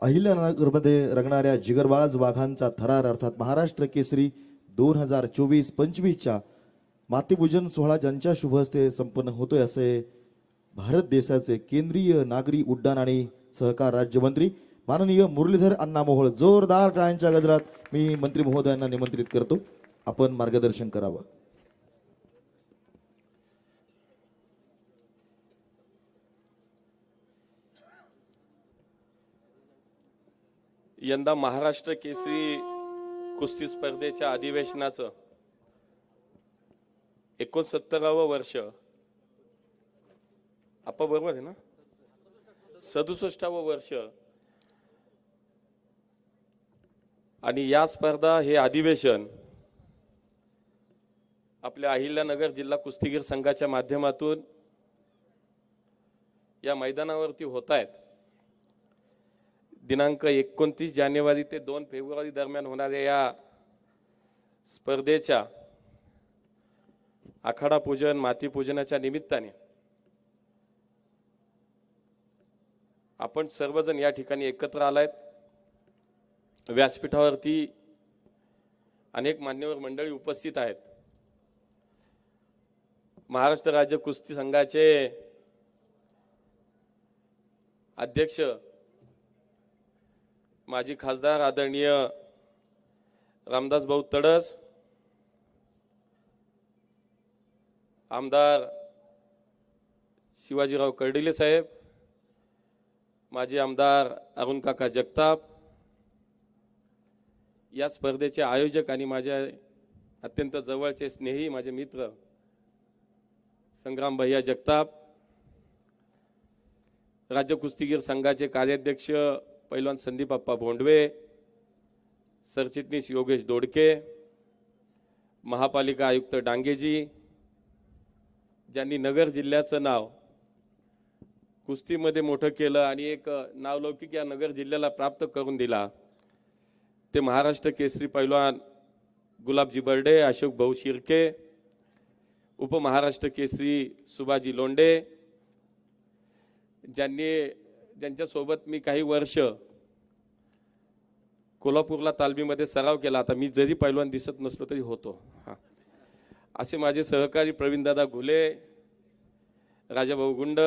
अहिल्यानगरमध्ये रंगणाऱ्या जिगरबाज वाघांचा थरार अर्थात महाराष्ट्र केसरी दोन हजार चोवीस पंचवीसच्या मातीपूजन सोहळा ज्यांच्या शुभ हस्ते संपन्न होतोय असे भारत देशाचे केंद्रीय नागरी उड्डाण आणि सहकार राज्यमंत्री माननीय मुरलीधर अण्णा मोहोळ जोरदार टाळ्यांच्या गजरात मी मंत्री महोदयांना निमंत्रित करतो. आपण मार्गदर्शन करावं. यंदा महाराष्ट्र केसरी कुस्ती स्पर्धेच्या अधिवेशनाचं एकोणसत्तरावं वर्ष. आपा बरोबर आहे ना? सदुसष्टावं वर्ष. आणि या स्पर्धा हे अधिवेशन आपल्या अहिल्यानगर जिल्हा कुस्तीगीर संघाच्या माध्यमातून या मैदानावरती होत आहेत दिनांक एकोणतीस जानेवारी ते दोन फेब्रुवारी दरम्यान होणाऱ्या या स्पर्धेच्या आखाडा पूजन माती पूजनाच्या निमित्ताने आपण सर्वजण या ठिकाणी एकत्र आलायत. व्यासपीठावरती अनेक मान्यवर मंडळी उपस्थित आहेत. महाराष्ट्र राज्य कुस्ती संघाचे अध्यक्ष माजी खासदार आदरणीय रामदास भाऊ तडस आमदार शिवाजीराव कर्डिले साहेब माजी आमदार अरुण काका जगताप या स्पर्धेचे आयोजक आणि माझ्या अत्यंत जवळचे स्नेही माझे मित्र संग्राम भैया जगताप राज्य कुस्तीगीर संघाचे कार्याध्यक्ष पैलवान संदीपप्पा भोंडवे सरचिटणीस योगेश दोडके महापालिका आयुक्त डांगेजी ज्यांनी नगर जिल्ह्याचं नाव कुस्तीमध्ये मोठं केलं आणि एक नावलौकिक या नगर जिल्ह्याला प्राप्त करून दिला ते महाराष्ट्र केसरी पैलवान गुलाबजी बर्डे अशोक भाऊ शिर्के उपमहाराष्ट्र केसरी सुभाजी लोंडे ज्यांनी ज्यांच्यासोबत मी काही वर्ष कोल्हापूरला तालमीमध्ये सराव केला आता मी जरी पैलवान दिसत नसलो तरी होतो. हां. असे माझे सहकारी प्रवीणदादा घुले राजाभाऊ गुंड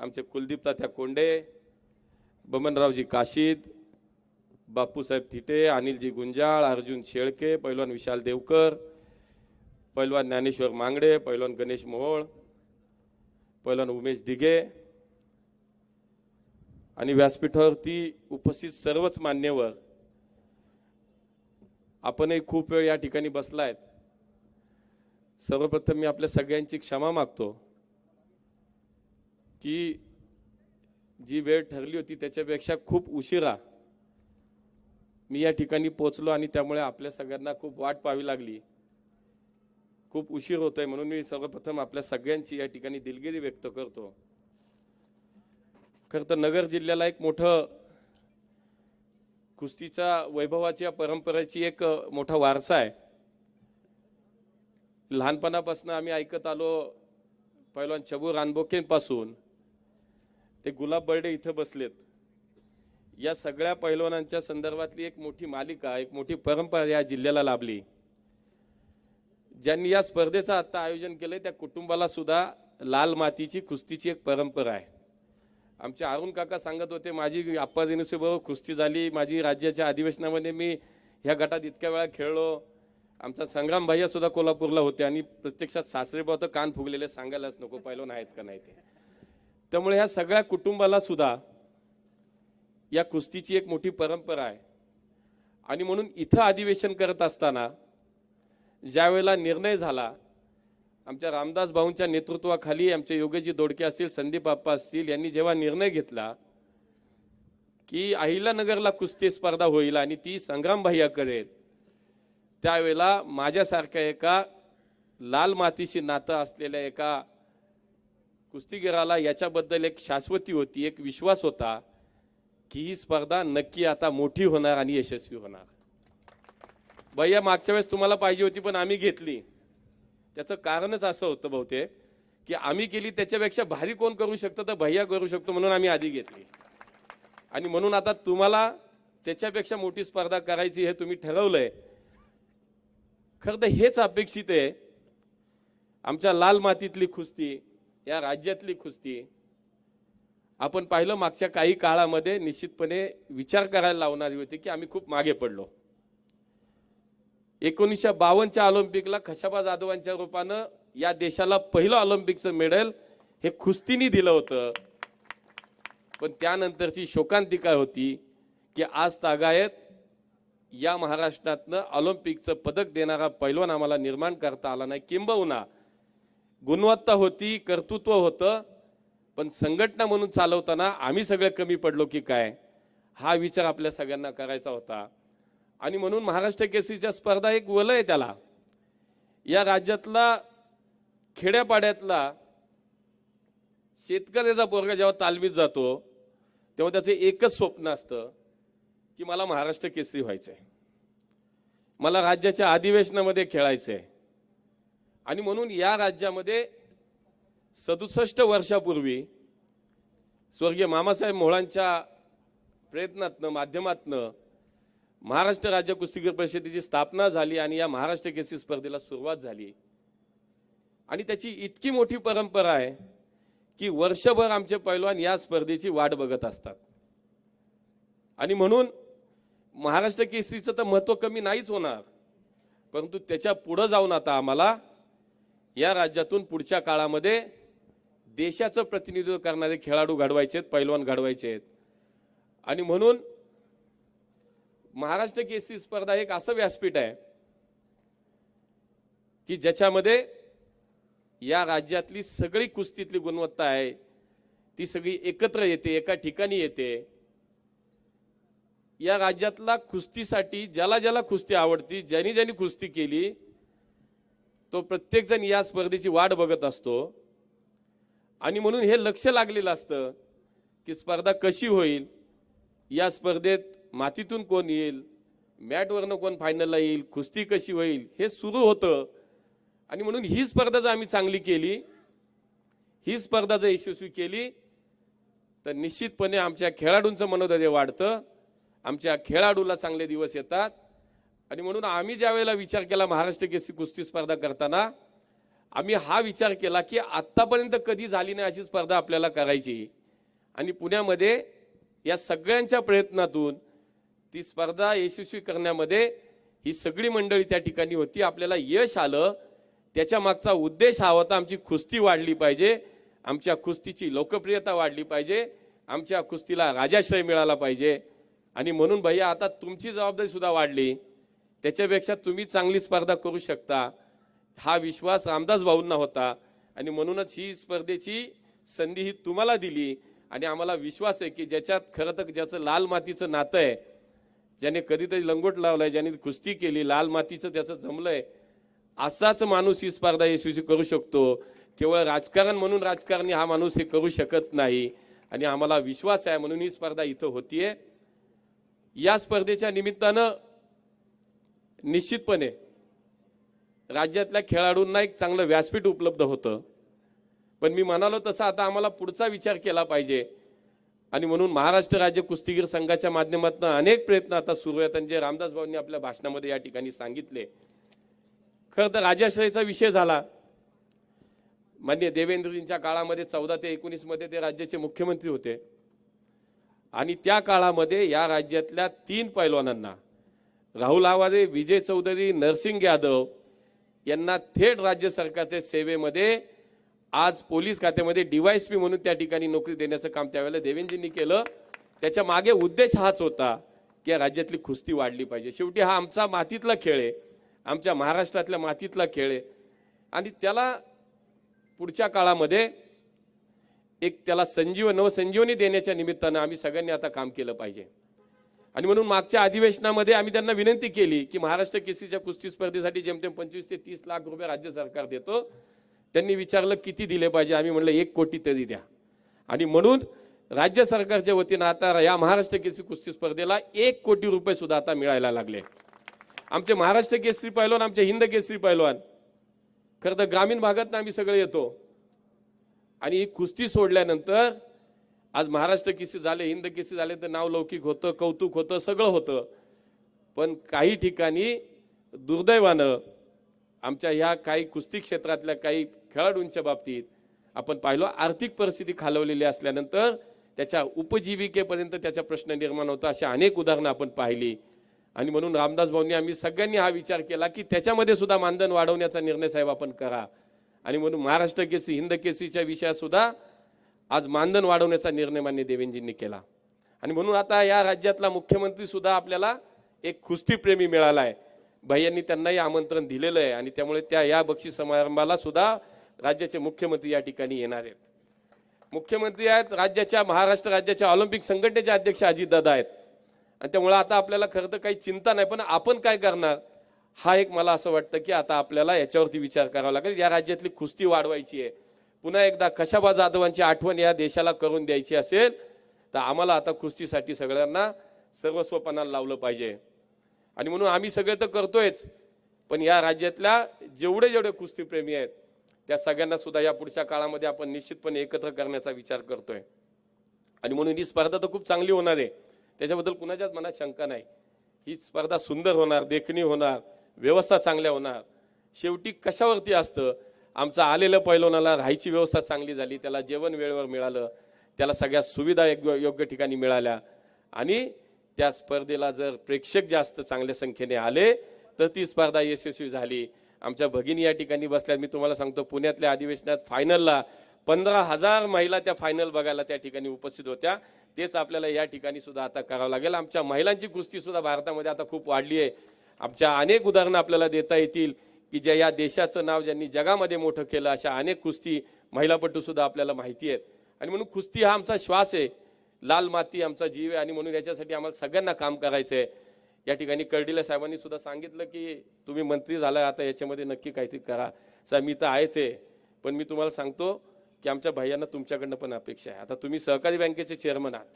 आमचे कुलदीप तात्या कोंडे बमनरावजी काशीद बापूसाहेब थिटे अनिलजी गुंजाळ अर्जुन शेळके पैलवान विशाल देवकर पैलवान ज्ञानेश्वर मांगडे पैलवान गणेश मोहोळ पैलवान उमेश दिघे आणि व्यासपीठावरती उपस्थित सर्वच मान्यवर आपणही खूप वेळ या ठिकाणी बसला आहेत सर्वप्रथम मी आपल्या सगळ्यांची क्षमा मागतो की जी वेळ ठरली होती त्याच्यापेक्षा खूप उशिरा मी या ठिकाणी पोचलो आणि त्यामुळे आपल्या सगळ्यांना खूप वाट पाहावी लागली. खूप उशीर होतोय म्हणून मी सर्वप्रथम आपल्या सगळ्यांची या ठिकाणी दिलगिरी व्यक्त करतो. खरं तर नगर जिल्ह्याला एक मोठं कुस्तीचा वैभवाची या परंपरेची एक मोठा वारसा आहे. लहानपणापासून आम्ही ऐकत आलो पहिलवान चबू रानबोकेंपासून. ते गुलाब बर्डे इथं बसलेत. या सगळ्या पैलवानांच्या संदर्भातली एक मोठी मालिका एक मोठी परंपरा या जिल्ह्याला लाभली. ज्यांनी या स्पर्धेचं आत्ता आयोजन केलंय त्या कुटुंबाला सुद्धा लाल मातीची कुस्तीची एक परंपरा आहे. आमचे अरुण काका सांगत होते माझी आप्पा दिनसेबरोबर कुस्ती झाली माझी राज्याच्या अधिवेशनामध्ये मी ह्या गटात इतक्या वेळा खेळलो. आमचा संग्राम भैया सुद्धा कोल्हापूरला होते आणि प्रत्यक्षात सासरे तर कान फुगलेले सांगायलाच नको पाहिलं नाहीत का नाही ते. त्यामुळे ह्या सगळ्या कुटुंबाला सुद्धा या कुस्तीची एक मोठी परंपरा आहे. आणि म्हणून इथं अधिवेशन करत असताना ज्या वेळेला निर्णय झाला आमच्या रामदास भाऊंच्या नेतृत्वाखाली आमचे योगेजी दोडके असतील संदीप आप्पा असतील यांनी जेव्हा निर्णय घेतला की अहिल्यानगरला कुस्ती स्पर्धा होईल आणि ती संग्राम करेल त्यावेळेला माझ्यासारख्या एका लाल मातीशी नातं असलेल्या एका कुस्तीगिराला याच्याबद्दल एक शाश्वती होती एक विश्वास होता की ही स्पर्धा नक्की आता मोठी होणार आणि यशस्वी होणार. भैया मागच्या वेळेस तुम्हाला पाहिजे होती पण आम्ही घेतली. त्याचं कारणच असं होतं बहुतेक की आम्ही केली त्याच्यापेक्षा भारी कोण करू शकतं? तर भैया करू शकतो म्हणून आम्ही आधी घेतली. आणि म्हणून आता तुम्हाला त्याच्यापेक्षा मोठी स्पर्धा करायची हे तुम्ही ठरवलंय. खरं तर हेच अपेक्षित आहे. आमच्या लाल मातीतली कुस्ती या राज्यातली कुस्ती आपण पाहिलं मागच्या काही काळामध्ये निश्चितपणे विचार करायला लावणारी होती की आम्ही खूप मागे पडलो. एकोणीसशे बावन्नच्या ऑलिम्पिकला खशाबा जाधवांच्या रूपानं या देशाला पहिलं ऑलिम्पिकचं मेडल हे कुस्तीनी दिलं होतं. पण त्यानंतरची शोकांतिका होती की आज तागायत या महाराष्ट्रातनं ऑलिम्पिकचं पदक देणारा पैलवान आम्हाला निर्माण करता आला नाही. किंबहुना गुणवत्ता होती कर्तृत्व होतं पण संघटना म्हणून चालवताना आम्ही सगळे कमी पडलो की काय? हा विचार आपल्या सगळ्यांना करायचा होता. आणि म्हणून महाराष्ट्र केसरीच्या स्पर्धा एक वलय आहे त्याला. या राज्यातला खेड्यापाड्यातला शेतकऱ्याचा पोरगा जेव्हा तालमीत जातो तेव्हा त्याचं एकच स्वप्न असतं की मला महाराष्ट्र केसरी व्हायचं आहे मला राज्याच्या अधिवेशनामध्ये खेळायचं आहे आणि म्हणून या राज्यामध्ये सदुसष्ट वर्षापूर्वी स्वर्गीय मामासाहेब मोहळांच्या प्रयत्नातनं माध्यमातनं महाराष्ट्र राज्य कुस्तीगीर परिषदेची स्थापना झाली आणि या महाराष्ट्र केसरी स्पर्धेला सुरुवात झाली. आणि त्याची इतकी मोठी परंपरा आहे की वर्षभर आमचे पैलवान या स्पर्धेची वाट बघत असतात. आणि म्हणून महाराष्ट्र केसरीचं तर महत्त्व कमी नाहीच होणार. परंतु त्याच्या पुढं जाऊन आता आम्हाला या राज्यातून पुढच्या काळामध्ये देशाचं प्रतिनिधित्व करणारे खेळाडू घडवायचे आहेत पैलवान घडवायचे आहेत. आणि म्हणून महाराष्ट्र केसरी स्पर्धा एक असं व्यासपीठ आहे की ज्याच्यामध्ये या राज्यातली सगळी कुस्तीतली गुणवत्ता आहे ती सगळी एकत्र येते एका ठिकाणी येते. या राज्यातला कुस्तीसाठी ज्याला ज्याला कुस्ती आवडती ज्यांनी ज्यांनी कुस्ती केली तो प्रत्येकजण या स्पर्धेची वाट बघत असतो. आणि म्हणून हे लक्ष लागलेलं असतं की स्पर्धा कशी होईल या स्पर्धेत मातीतून कोण येईल? मॅटवरनं कोण फायनलला येईल? कुस्ती कशी होईल? हे सुरू होतं. आणि म्हणून ही स्पर्धा जर आम्ही चांगली केली ही स्पर्धा जर यशस्वी केली तर निश्चितपणे आमच्या खेळाडूंचं मनोधैर्य वाढतं. आमच्या खेळाडूला चांगले दिवस येतात. आणि म्हणून आम्ही ज्या वेळेला विचार केला महाराष्ट्र केसी कुस्ती स्पर्धा करताना आम्ही हा विचार केला की आत्तापर्यंत कधी झाली नाही अशी स्पर्धा आपल्याला करायची. आणि पुण्यामध्ये या सगळ्यांच्या प्रयत्नातून ती स्पर्धा यशस्वी करण्यामध्ये ही सगळी मंडळी त्या ठिकाणी होती. आपल्याला यश आलं. त्याच्या मागचा उद्देश हा होता आमची कुस्ती वाढली पाहिजे. आमच्या कुस्तीची लोकप्रियता वाढली पाहिजे. आमच्या कुस्तीला राजाश्रय मिळाला पाहिजे. आणि म्हणून भैया आता तुमची जबाबदारी सुद्धा वाढली. त्याच्यापेक्षा तुम्ही चांगली स्पर्धा करू शकता. हा विश्वास रामदास भाऊंना होता. आणि म्हणूनच ही स्पर्धेची संधी ही तुम्हाला दिली. आणि आम्हाला विश्वास आहे की ज्याच्यात खरं तर ज्याचं लाल मातीचं नातं आहे ज्याने कधीतरी लंगोट लावलाय ज्याने कुस्ती केली लाल मातीचं त्याचं जमलंय असाच माणूस ही स्पर्धा यशस्वी करू शकतो. केवळ राजकारण म्हणून राजकारणी हा माणूस हे करू शकत नाही. आणि आम्हाला विश्वास आहे म्हणून ही स्पर्धा इथं होतीये. या स्पर्धेच्या निमित्तानं निश्चितपणे राज्यातल्या खेळाडूंना एक चांगलं व्यासपीठ उपलब्ध होतं. पण मी म्हणालो तसं आता आम्हाला पुढचा विचार केला पाहिजे. आणि म्हणून महाराष्ट्र राज्य कुस्तीगीर संघाच्या माध्यमातून अनेक प्रयत्न आता सुरू आहेत. आणि जे रामदास भाऊंनी आपल्या भाषणामध्ये या ठिकाणी सांगितले. खरं तर राजाश्रयचा विषय झाला. मान्य देवेंद्रजींच्या काळामध्ये चौदा ते एकोणीसमध्ये ते राज्याचे मुख्यमंत्री होते. आणि त्या काळामध्ये या राज्यातल्या तीन पैलवानांना राहुल आवाजे विजय चौधरी नरसिंग यादव यांना थेट राज्य सरकारच्या सेवेमध्ये आज पोलीस खात्यामध्ये डीवायएसपी म्हणून त्या ठिकाणी नोकरी देण्याचं काम त्यावेळेला देवेंद्रजींनी केलं. त्याच्यामागे उद्देश हाच होता की या राज्यातली कुस्ती वाढली पाहिजे. शेवटी हा आमचा मातीतला खेळ आहे. आमच्या महाराष्ट्रातल्या मातीतला खेळ आहे. आणि त्याला पुढच्या काळामध्ये एक त्याला संजीव नवसंजीवनी देण्याच्या निमित्तानं आम्ही सगळ्यांनी आता काम केलं पाहिजे. आणि म्हणून मागच्या अधिवेशनामध्ये आम्ही त्यांना विनंती केली की महाराष्ट्र केसरीच्या कुस्ती स्पर्धेसाठी जेमतेम पंचवीस ते तीस लाख रुपये राज्य सरकार देतो. त्यांनी विचारलं किती दिले पाहिजे? आम्ही म्हणलं एक कोटी तरी द्या. आणि म्हणून राज्य सरकारच्या वतीनं आता या महाराष्ट्र केसरी कुस्ती स्पर्धेला एक कोटी रुपये सुद्धा आता मिळायला लागले. आमचे महाराष्ट्र केसरी पैलवान आमचे हिंद केसरी पैलवान खरं तर ग्रामीण भागात आम्ही सगळे येतो. आणि ही कुस्ती सोडल्यानंतर आज महाराष्ट्र केसी झाले हिंद केसरी झाले तर नाव लौकिक होतं कौतुक होतं सगळं होतं. पण काही ठिकाणी दुर्दैवानं आमच्या ह्या काही कुस्ती क्षेत्रातल्या काही खेळाडूंच्या बाबतीत आपण पाहिलो आर्थिक परिस्थिती खालवलेली असल्यानंतर त्याच्या उपजीविकेपर्यंत त्याचा प्रश्न निर्माण होतो अशा अनेक उदाहरणं आपण पाहिली. आणि म्हणून रामदास भाऊंनी आम्ही सगळ्यांनी हा विचार केला की त्याच्यामध्ये सुद्धा मानधन वाढवण्याचा निर्णय साहेब आपण करा. आणि म्हणून महाराष्ट्र केसी हिंद केसीच्या विषयातसुद्धा आज मानधन वाढवण्याचा निर्णय मान्य देवेंजींनी केला. आणि म्हणून आता या राज्यातला मुख्यमंत्रीसुद्धा आपल्याला एक कुस्तीप्रेमी मिळाला आहे भैयांनी त्यांनाही आमंत्रण दिलेलं आहे आणि त्यामुळे त्या या बक्षीस समारंभाला सुद्धा राज्याचे मुख्यमंत्री या ठिकाणी येणार आहेत. मुख्यमंत्री आहेत राज्याच्या महाराष्ट्र राज्याच्या ऑलिम्पिक संघटनेचे अध्यक्ष अजितदादा आहेत. आणि त्यामुळे आता आपल्याला खरं तर काही चिंता नाही पण आपण काय करणार? हा एक मला असं वाटतं की आता आपल्याला याच्यावरती विचार करावा लागेल. या राज्यातली कुस्ती वाढवायची आहे. पुन्हा एकदा कशाबा जाधवांची आठवण या देशाला करून द्यायची असेल तर आम्हाला आता कुस्तीसाठी सगळ्यांना सर्वस्वपणाला लावलं पाहिजे. आणि म्हणून आम्ही सगळे तर करतोयच पण या राज्यातल्या जेवढे जेवढे कुस्तीप्रेमी आहेत त्या सगळ्यांना सुद्धा या पुढच्या काळामध्ये आपण निश्चितपणे एकत्र करण्याचा विचार करतोय. आणि म्हणून ही स्पर्धा तर खूप चांगली होणार आहे. त्याच्याबद्दल कुणाच्याच मनात शंका नाही. ही स्पर्धा सुंदर होणार देखणी होणार व्यवस्था चांगल्या होणार. शेवटी कशावरती असतं? आमचं आलेलं पैलवानाला राहायची व्यवस्था चांगली झाली त्याला जेवण वेळेवर मिळालं त्याला सगळ्या सुविधा योग्य योग्य ठिकाणी मिळाल्या. आणि त्या स्पर्धेला जर प्रेक्षक जास्त चांगल्या संख्येने आले तर ती स्पर्धा यशस्वी झाली. आमच्या भगिनी या ठिकाणी बसल्यात. मी तुम्हाला सांगतो पुण्यातल्या अधिवेशनात फायनलला पंधरा हजार महिला त्या फायनल बघायला त्या ठिकाणी उपस्थित होत्या. तेच आपल्याला या ठिकाणी सुद्धा आता करावं लागेल. आमच्या महिलांची कुस्ती सुद्धा भारतामध्ये आता खूप वाढली आहे. आमच्या अनेक उदाहरणं आपल्याला देता येतील की ज्या या देशाचं नाव ज्यांनी जगामध्ये मोठं केलं अशा अनेक कुस्ती महिलापटू सुद्धा आपल्याला माहिती आहेत. आणि म्हणून कुस्ती हा आमचा श्वास आहे. लाल माती आमचा जीव आहे आणि म्हणून याच्यासाठी आम्हाला सगळ्यांना काम करायचं आहे या ठिकाणी कर्डिले साहेबांनी सुद्धा सांगितलं की तुम्ही मंत्री झाला आता याच्यामध्ये नक्की काहीतरी करा. साहेब मी तर आहेच आहे पण मी तुम्हाला सांगतो की आमच्या भाय्यांना तुमच्याकडनं पण अपेक्षा आहे. आता तुम्ही सहकारी बँकेचे चेअरमन आहात.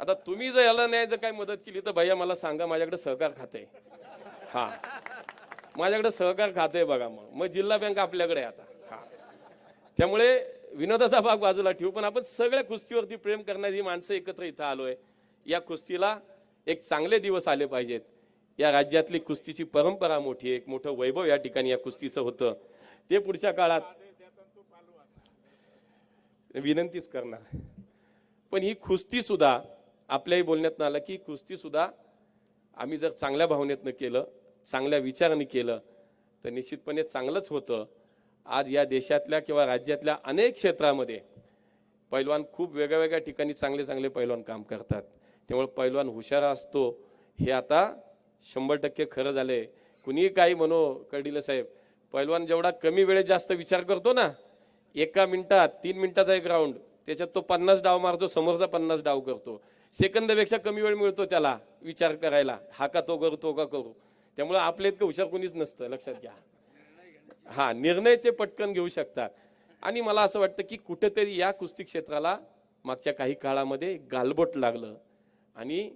आता तुम्ही जर याला नाही जर काही मदत केली तर भैया मला सांगा माझ्याकडे सहकार खाते. हा. माझ्याकडे सहकार खाते बघा मग. मग जिल्हा बँक आपल्याकडे आता. हा. त्यामुळे विनोदाचा भाग बाजूला ठेवू पण आपण सगळ्या कुस्तीवरती प्रेम करणारी माणसं एकत्र इथं आलोय. या कुस्तीला एक चांगले दिवस आले पाहिजेत. या राज्यातली कुस्तीची परंपरा मोठी एक मोठं वैभव या ठिकाणी या कुस्तीचं होतं. ते पुढच्या काळात विनंतीच करणार. पण ही कुस्ती सुद्धा आपल्याही बोलण्यात आलं की कुस्ती सुद्धा आम्ही जर चांगल्या भावनेतनं केलं चांगल्या विचाराने केलं तर निश्चितपणे चांगलंच होतं. आज या देशातल्या किंवा राज्यातल्या अनेक क्षेत्रामध्ये पैलवान खूप वेगळ्या वेगळ्या ठिकाणी चांगले चांगले पैलवान काम करतात. त्यामुळे पैलवान हुशार असतो हे आता शंभर टक्के खरं झालंय. कुणीही काही म्हणो कडिलं साहेब पैलवान जेवढा कमी वेळेत जास्त विचार करतो ना एका मिनिटात तीन मिनिटाचा एक राऊंड त्याच्यात तो पन्नास डाव मारतो समोरचा पन्नास डाव करतो. सेकंदापेक्षा कमी वेळ मिळतो त्याला विचार करायला. हा का तो करू तो का करू. त्यामुळे आपले इतकं हुशार कोणीच नसतं लक्षात घ्या. हा निर्णय ते पटकन घेऊ शकतात. आणि मला असं वाटतं की कुठेतरी या कुस्ती क्षेत्राला मागच्या काही काळामध्ये गालबोट लागलं. आणि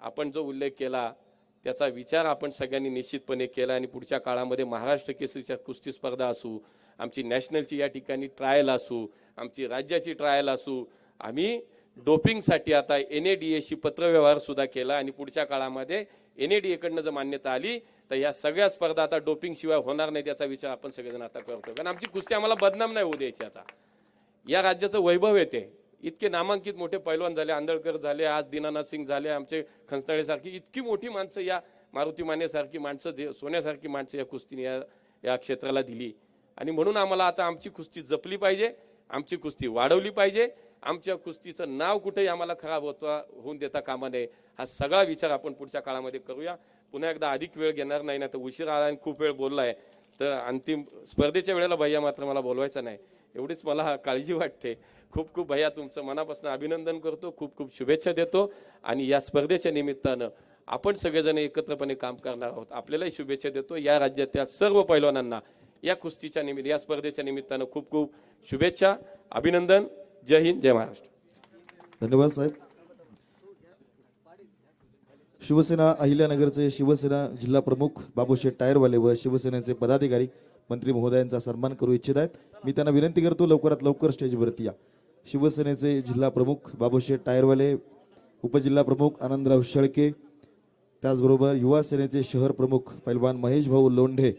आपण जो उल्लेख केला त्याचा विचार आपण सगळ्यांनी निश्चितपणे केला आणि पुढच्या काळामध्ये महाराष्ट्र केसरीच्या कुस्ती स्पर्धा असू आमची नॅशनलची या ठिकाणी ट्रायल असू आमची राज्याची ट्रायल असू आम्ही डोपिंगसाठी आता एन ए डी एशी पत्रव्यवहार सुद्धा केला आणि पुढच्या काळामध्ये एन ए डी एकडनं जर मान्यता आली तर या सगळ्या स्पर्धा आता डोपिंगशिवाय होणार नाही त्याचा विचार आपण सगळेजण आता करतो कारण आमची कुस्ती आम्हाला बदनाम नाही होऊ द्यायची आता. या राज्याचं वैभव येते. इतके नामांकित मोठे पैलवान झाले आंदळकर झाले आज दीनानाथ सिंग झाले आमचे खंचनाळेसारखी इतकी मोठी माणसं या मारुती मानेसारखी माणसं जे- सोन्यासारखी माणसं या कुस्तीने या या क्षेत्राला दिली. आणि म्हणून आम्हाला आता आमची कुस्ती जपली पाहिजे आमची कुस्ती वाढवली पाहिजे. आमच्या कुस्तीचं नाव कुठेही आम्हाला खराब होता होऊन देता कामा नये. हा सगळा विचार आपण पुढच्या काळामध्ये करूया. पुन्हा एकदा अधिक वेळ घेणार नाही ना तर उशीर आला आणि खूप वेळ बोललाय. तर अंतिम स्पर्धेच्या वेळेला भैया मात्र मला बोलवायचं नाही. एवढीच मला काळजी वाटते. खूप खूप भैया तुमचं मनापासून अभिनंदन करतो. खूप खूप शुभेच्छा देतो. आणि या स्पर्धेच्या निमित्तानं आपण सगळेजण एकत्रपणे काम करणार आहोत. आपल्यालाही शुभेच्छा देतो. या राज्यातल्या सर्व पैलवानांना या कुस्तीच्या निमित्त या स्पर्धेच्या निमित्तानं खूप खूप शुभेच्छा अभिनंदन. जय हिंद जय महाराष्ट्र. धन्यवाद साहेब. शिवसेना अहिल्यानगरचे शिवसेना जिल्हा प्रमुख बाबूशेठ टायरवाले व शिवसेनेचे पदाधिकारी मंत्री महोदयांचा सन्मान करू इच्छित आहेत. मी त्यांना विनंती करतो लवकरात लवकर स्टेजवरती या. शिवसेनेचे जिल्हा प्रमुख बाबूशेठ टायरवाले उपजिल्हा प्रमुख आनंदराव शेळके त्याचबरोबर युवा सेनेचे शहर प्रमुख पैलवान महेश भाऊ लोंढे